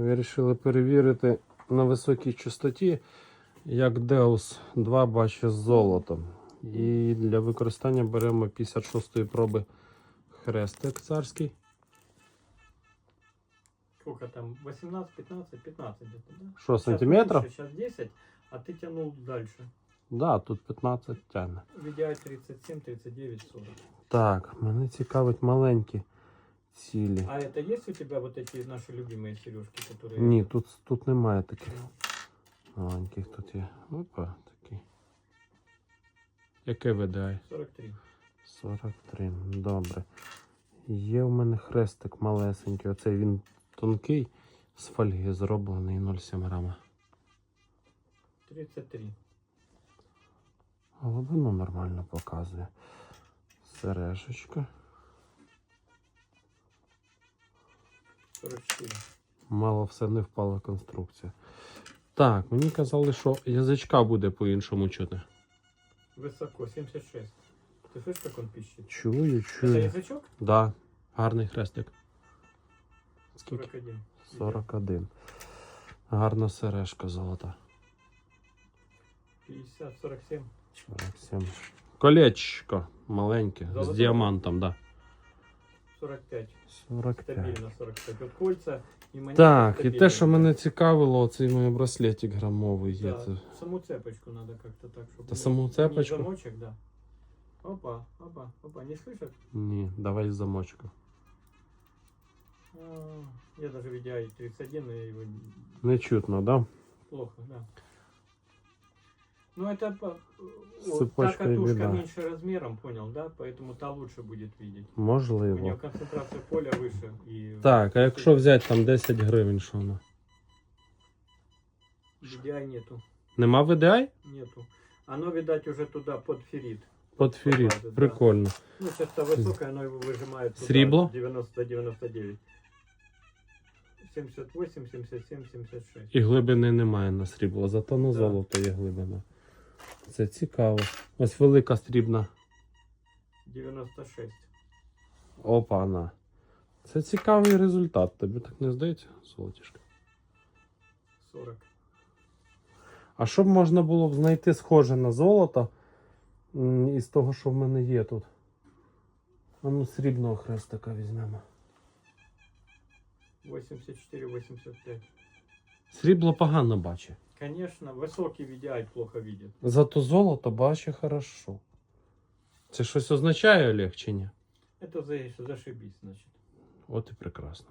Вирішили перевірити на високій частоті, як Deus 2 бачить з золотом. І для використання беремо 56-ї проби хрестик царський. Сколько там? 18, 15, 15 где-то, да? Що, сантиметрів? Сейчас 10, а ты тянул дальше. Да, тут 15 тягне. VDI 37, 39, 40. Так, мене цікавить маленькі цілі. А это есть у тебя вот эти наши любимые сережки, которые... Ні, тут, тут немає таких маленьких. Тут є. Опа, такий. Яке видає? 43. 43. Добре. Є в мене хрестик малесенький. Оцей він тонкий, з фольги зроблений 0,7 грама. 33. Глибину нормально показує. Сережечка. Мало все не впала конструкція. Так, мені казали, що язичка буде по-іншому чути. Высоко, 76. Ты слышишь, как он пищит? Чую, Это чую. язычок? Да, гарний хрестик. Скільки? 41. 41. Гарна сережка золота. 50, 47. 47. Колечко маленьке, з Золоте? діамантом, да. 45. 45. Стабильно 45. Вот кольца и монеты Так, і стабильно те, що мене лежат. цікавило, цей мій браслетик грамовий є. Да, Це саму цепочку надо как-то так, чтобы... Та саму цепочку? Не замочек, да. Опа, опа, опа, не слышат? Ні, давай замочку. А, Я даже видя 31, и его Не чутно, да? плохо, да. Ну это по- С о, та цепочкой катушка беда. меньше размером, понял, да? Поэтому та лучше будет видеть. У Можливо. нее концентрация поля выше. И Так, а якщо взяти там 10 гривень, що воно? VDI нету, Нема VDI? нету. Оно, видать, уже туда под феррит. Под фіріт. Попадет, да. Прикольно. Ну, часто высокое, оно его выжимает туда Срібло? 90-99. 78, 77, 76. І глибини немає на срібло, зато на Да. золото є глибина. Це цікаво. Ось велика срібна 96. Опа, на. Це цікавий результат. Тобі так не здається, золотішка? 40. А що б можна було б знайти схоже на золото із того, що в мене є тут? А ну, срібного хрестика візьмемо. 84, 85. Срібло погано бачить. Конечно, высокий VDI плохо видит. Зато золото бачить хорошо. Це щось означає, Олег, чи ні? Это за- зашибись, значит. От і прекрасно.